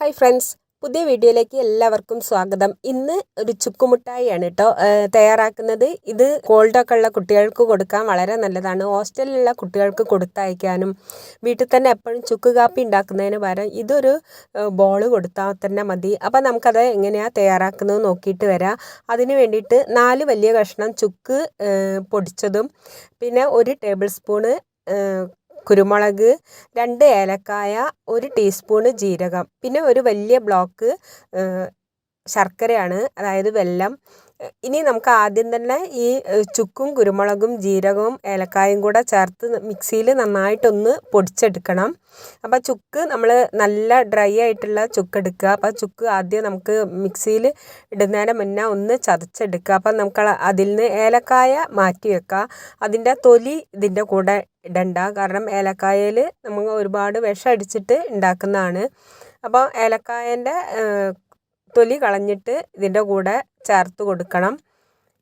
Hi friends പുതിയ വീഡിയോയിലേക്ക് എല്ലാവർക്കും സ്വാഗതം. ഇന്ന് ഒരു ചുക്കുമുട്ടായിയാണ് കേട്ടോ തയ്യാറാക്കുന്നത്. ഇത് കോൾഡൊക്കെ ഉള്ള കുട്ടികൾക്ക് കൊടുക്കാൻ വളരെ നല്ലതാണ്. ഹോസ്റ്റലിലുള്ള കുട്ടികൾക്ക് കൊടുത്തയക്കാനും വീട്ടിൽ തന്നെ എപ്പോഴും ചുക്ക് കാപ്പി ഉണ്ടാക്കുന്നതിന് പകരം ഇതൊരു ബോൾ കൊടുത്താൽ തന്നെ മതി. അപ്പോൾ നമുക്കത് എങ്ങനെയാണ് തയ്യാറാക്കുന്നത് നോക്കിയിട്ട് വരാം. അതിന് വേണ്ടിയിട്ട് നാല് വലിയ കഷ്ണം ചുക്ക് പൊടിച്ചതും പിന്നെ ഒരു ടേബിൾ സ്പൂണ് കുരുമുളക് രണ്ട് ഏലക്കായ ഒരു ടീസ്പൂണ് ജീരകം. പിന്നെ ഒരു വലിയ ബ്ലോക്ക് ശർക്കരയാണ്. അതായത് വെല്ലം ഇനി നമുക്ക് ആദ്യം തന്നെ ഈ ചുക്കും കുരുമുളകും ജീരകവും ഏലക്കായും കൂടെ ചേർത്ത് മിക്സിയിൽ നന്നായിട്ടൊന്ന് പൊടിച്ചെടുക്കണം. അപ്പോൾ ചുക്ക് നമ്മൾ നല്ല ഡ്രൈ ആയിട്ടുള്ള ചുക്ക് എടുക്കുക അപ്പോൾ ചുക്ക് ആദ്യം നമുക്ക് മിക്സിയിൽ ഇടുന്നതിന് മുന്നേ ഒന്ന് ചതച്ചെടുക്കുക. അപ്പോൾ നമുക്ക് അതിൽ നിന്ന് ഏലക്കായ മാറ്റി വെക്കുക. അതിന്റെ തൊലി ഇതിന്റെ കൂടെ ഇടണ്ട. കാരണം ഏലക്കായയിൽ നമുക്ക് ഒരുപാട് വിഷം അടിച്ചിട്ട് ഉണ്ടാക്കുന്നതാണ്. അപ്പോൾ ഏലക്കായന്റെ തൊലി കളഞ്ഞിട്ട് ഇതിന്റെ കൂടെ ചേർത്ത് കൊടുക്കണം.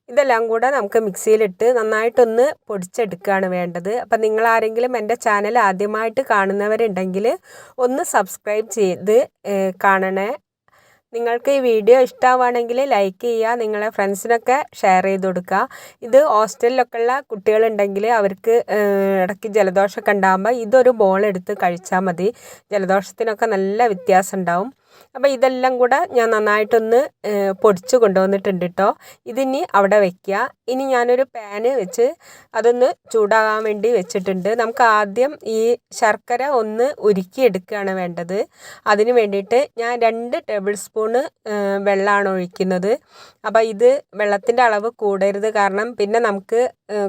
ഇതെല്ലാം കൂടെ നമുക്ക് മിക്സിയിലിട്ട് നന്നായിട്ടൊന്ന് പൊടിച്ചെടുക്കുകയാണ് വേണ്ടത്. അപ്പം നിങ്ങൾ ആരെങ്കിലും എന്റെ ചാനൽ ആദ്യമായിട്ട് കാണുന്നവരുണ്ടെങ്കിൽ ഒന്ന് സബ്സ്ക്രൈബ് ചെയ്ത് കാണണേ. നിങ്ങൾക്ക് ഈ വീഡിയോ ഇഷ്ടമാവുകയാണെങ്കിൽ ലൈക്ക് ചെയ്യുക നിങ്ങളെ ഫ്രണ്ട്സിനൊക്കെ ഷെയർ ചെയ്ത് കൊടുക്കുക. ഇത് ഹോസ്റ്റലിലൊക്കെ ഉള്ള കുട്ടികളുണ്ടെങ്കിൽ അവർക്ക് ഇടയ്ക്ക് ജലദോഷമൊക്കെ ഉണ്ടാകുമ്പോൾ ഇതൊരു ബോൾ എടുത്ത് കഴിച്ചാൽ മതി. ജലദോഷത്തിനൊക്കെ നല്ല വ്യത്യാസം ഉണ്ടാവും. അപ്പോൾ ഇതെല്ലാം കൂടെ ഞാൻ നന്നായിട്ടൊന്ന് പൊടിച്ച് കൊണ്ടുവന്നിട്ടുണ്ട് കേട്ടോ ഇതിനി അവിടെ വയ്ക്കുക ഇനി ഞാനൊരു പാന് വെച്ച് അതൊന്ന് ചൂടാകാൻ വേണ്ടി വെച്ചിട്ടുണ്ട്. നമുക്ക് ആദ്യം ഈ ശർക്കര ഒന്ന് ഉരുക്കിയെടുക്കുകയാണ് വേണ്ടത്. അതിന് വേണ്ടിയിട്ട് ഞാൻ രണ്ട് ടേബിൾ സ്പൂണ് വെള്ളമാണ് ഒഴിക്കുന്നത്. അപ്പോൾ ഇത് വെള്ളത്തിന്റെ അളവ് കൂടരുത് കാരണം പിന്നെ നമുക്ക്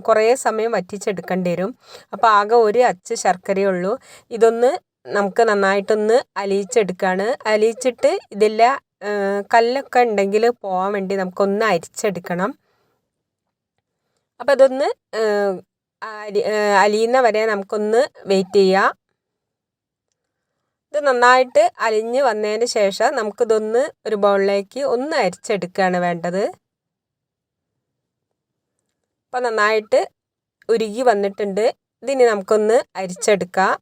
കുറേ സമയം വറ്റിച്ചെടുക്കേണ്ടി വരും. അപ്പോൾ ആകെ ഒരു അച്ച് ശർക്കരയുള്ളൂ. ഇതൊന്ന് നമുക്ക് നന്നായിട്ടൊന്ന് അലിയിച്ചെടുക്കുകയാണ് അലിയിച്ചിട്ട് ഇതെല്ലാം കല്ലൊക്കെ ഉണ്ടെങ്കിൽ പോകാൻ വേണ്ടി നമുക്കൊന്ന് അരിച്ചെടുക്കണം. അപ്പം അതൊന്ന് അരി അലിയുന്ന വരെ നമുക്കൊന്ന് വെയിറ്റ് ചെയ്യാം. ഇത് നന്നായിട്ട് അലിഞ്ഞ് വന്നതിന് ശേഷം നമുക്കിതൊന്ന് ഒരു ബൗളിലേക്ക് ഒന്ന് അരിച്ചെടുക്കുകയാണ് വേണ്ടത്. അപ്പം നന്നായിട്ട് ഉരുകി വന്നിട്ടുണ്ട്. ഇതിനി നമുക്കൊന്ന് അരിച്ചെടുക്കാം.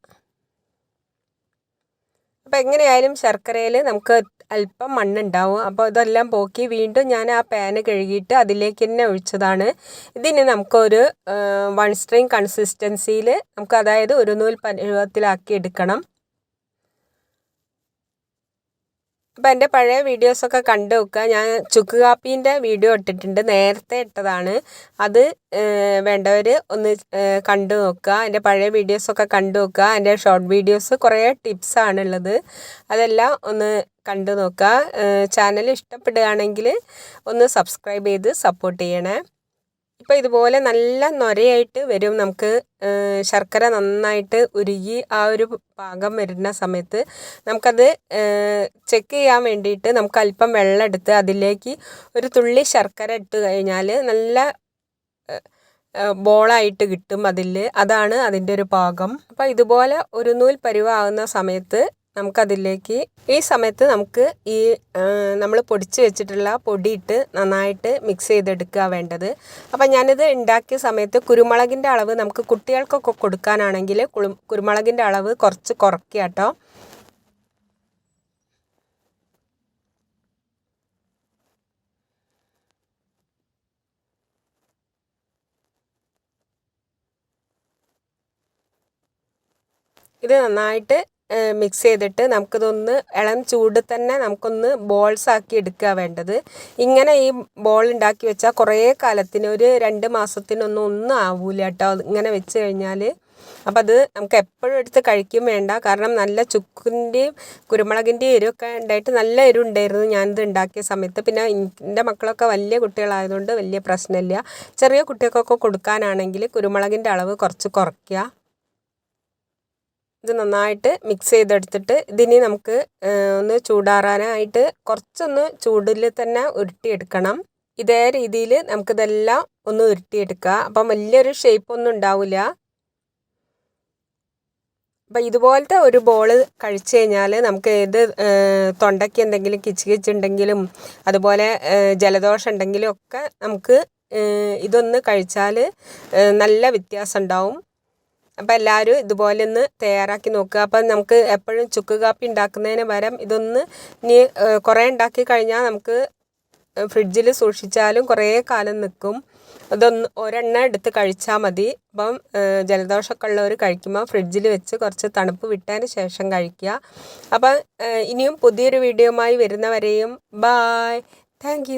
അപ്പോൾ എങ്ങനെയായാലും ശർക്കരയിൽ നമുക്ക് അല്പം മണ്ണുണ്ടാവും. അപ്പോൾ ഇതെല്ലാം പോക്കി വീണ്ടും ഞാൻ ആ പാന് കഴുകിയിട്ട് അതിലേക്ക് തന്നെ ഒഴിച്ചതാണ്. ഇതിന് നമുക്കൊരു വൺ സ്ട്രിങ് കൺസിസ്റ്റൻസിയിൽ നമുക്ക് അതായത് ഒരു നൂൽ പരുവത്തിലാക്കി എടുക്കണം. അപ്പോൾ എന്റെ പഴയ വീഡിയോസൊക്കെ കണ്ടു നോക്കുക. ഞാൻ ചുക്ക് കാപ്പീന്റെ വീഡിയോ ഇട്ടിട്ടുണ്ട്. നേരത്തെ ഇട്ടതാണ്. അത് വേണ്ടവർ ഒന്ന് കണ്ടു നോക്കുക. എന്റെ പഴയ വീഡിയോസൊക്കെ കണ്ടു നോക്കുക. എന്റെ ഷോർട്ട് വീഡിയോസ് കുറേ ടിപ്സാണ് ഉള്ളത് അതെല്ലാം ഒന്ന് കണ്ടു നോക്കുക. ചാനൽ ഇഷ്ടപ്പെടുകയാണെങ്കിൽ ഒന്ന് സബ്സ്ക്രൈബ് ചെയ്ത് സപ്പോർട്ട് ചെയ്യണേ. ഇപ്പോൾ ഇതുപോലെ നല്ല നൊരയായിട്ട് വരും. നമുക്ക് ശർക്കര നന്നായിട്ട് ഉരുകി ആ ഒരു പാകം വരുന്ന സമയത്ത് നമുക്കത് ചെക്ക് ചെയ്യാൻ വേണ്ടിയിട്ട് നമുക്ക് അല്പം വെള്ളം എടുത്ത് അതിലേക്ക് ഒരു തുള്ളി ശർക്കര ഇട്ട് കഴിഞ്ഞാൽ നല്ല ബോളായിട്ട് കിട്ടും അതിൽ അതാണ് അതിന്റെ ഒരു പാകം. അപ്പോൾ ഇതുപോലെ ഒരു നൂൽ പരിവാകുന്ന സമയത്ത് നമുക്കതിലേക്ക് ഈ സമയത്ത് നമുക്ക് ഈ നമ്മൾ പൊടിച്ച് വെച്ചിട്ടുള്ള പൊടിയിട്ട് നന്നായിട്ട് മിക്സ് ചെയ്തെടുക്കുക വേണ്ടത്. അപ്പം ഞാനിത് ഉണ്ടാക്കിയ സമയത്ത് കുരുമുളകിന്റെ അളവ് നമുക്ക് കുട്ടികൾക്കൊക്കെ കൊടുക്കാനാണെങ്കിൽ കുരുമുളകിന്റെ അളവ് കുറച്ച് കുറയ്ക്കുക കേട്ടോ. ഇത് നന്നായിട്ട് മിക്സ് ചെയ്തിട്ട് നമുക്കിതൊന്ന് ഇളം ചൂട് തന്നെ നമുക്കൊന്ന് ബോൾസ് ആക്കി എടുക്കുക വേണ്ടത്. ഇങ്ങനെ ഈ ബോൾ ഉണ്ടാക്കി വെച്ചാൽ കുറേ കാലത്തിന് ഒരു രണ്ട് മാസത്തിനൊന്നും ഒന്നും ആവൂല കേട്ടോ ഇങ്ങനെ വെച്ച് കഴിഞ്ഞാൽ അപ്പം അത് നമുക്ക് എപ്പോഴും എടുത്ത് കഴിക്കും വേണ്ട. കാരണം നല്ല ചുക്കിന്റെയും കുരുമുളകിന്റെയും എരിവൊക്കെ ഉണ്ടായിട്ട് നല്ല എരിവ് ഉണ്ടായിരുന്നു ഞാനിത് ഉണ്ടാക്കിയ സമയത്ത്. പിന്നെ എന്റെ മക്കളൊക്കെ വലിയ കുട്ടികളായതുകൊണ്ട് വലിയ പ്രശ്നമില്ല ചെറിയ കുട്ടികൾക്കൊക്കെ കൊടുക്കാനാണെങ്കിൽ കുരുമുളകിന്റെ അളവ് കുറച്ച് കുറയ്ക്കുക ഇത് നന്നായിട്ട് മിക്സ് ചെയ്തെടുത്തിട്ട് ഇതിനി നമുക്ക് ഒന്ന് ചൂടാറാനായിട്ട് കുറച്ചൊന്ന് ചൂടിൽ തന്നെ ഉരുട്ടിയെടുക്കണം. ഇതേ രീതിയിൽ നമുക്കിതെല്ലാം ഒന്ന് ഉരുട്ടിയെടുക്കുക. അപ്പം വലിയൊരു ഷേപ്പൊന്നും ഉണ്ടാവില്ല. അപ്പം ഇതുപോലത്തെ ഒരു ബോൾ കഴിച്ചു കഴിഞ്ഞാൽ നമുക്ക് ഏത് തൊണ്ടയ്ക്ക് എന്തെങ്കിലും കിച്ച് കിച്ചുണ്ടെങ്കിലും അതുപോലെ ജലദോഷം ഉണ്ടെങ്കിലും ഒക്കെ നമുക്ക് ഇതൊന്ന് കഴിച്ചാൽ നല്ല വ്യത്യാസം ഉണ്ടാവും. അപ്പോൾ എല്ലാവരും ഇതുപോലെ ഒന്ന് തയ്യാറാക്കി നോക്കുക. അപ്പം നമുക്ക് എപ്പോഴും ചുക്ക് കാപ്പി ഉണ്ടാക്കുന്നതിന് പകരം ഇതൊന്ന് ഇനി കുറേ ഉണ്ടാക്കി കഴിഞ്ഞാൽ നമുക്ക് ഫ്രിഡ്ജിൽ സൂക്ഷിച്ചാലും കുറേ കാലം നിൽക്കും. അതൊന്ന് ഒരെണ്ണ എടുത്ത് കഴിച്ചാൽ മതി. അപ്പം ജലദോഷമൊക്കെ ഉള്ളവർ കഴിക്കുമ്പോൾ ഫ്രിഡ്ജിൽ വെച്ച് കുറച്ച് തണുപ്പ് വിട്ടതിന് ശേഷം കഴിക്കുക. അപ്പം ഇനിയും പുതിയൊരു വീഡിയോയുമായി വരുന്നവരെയും ബായ്. താങ്ക്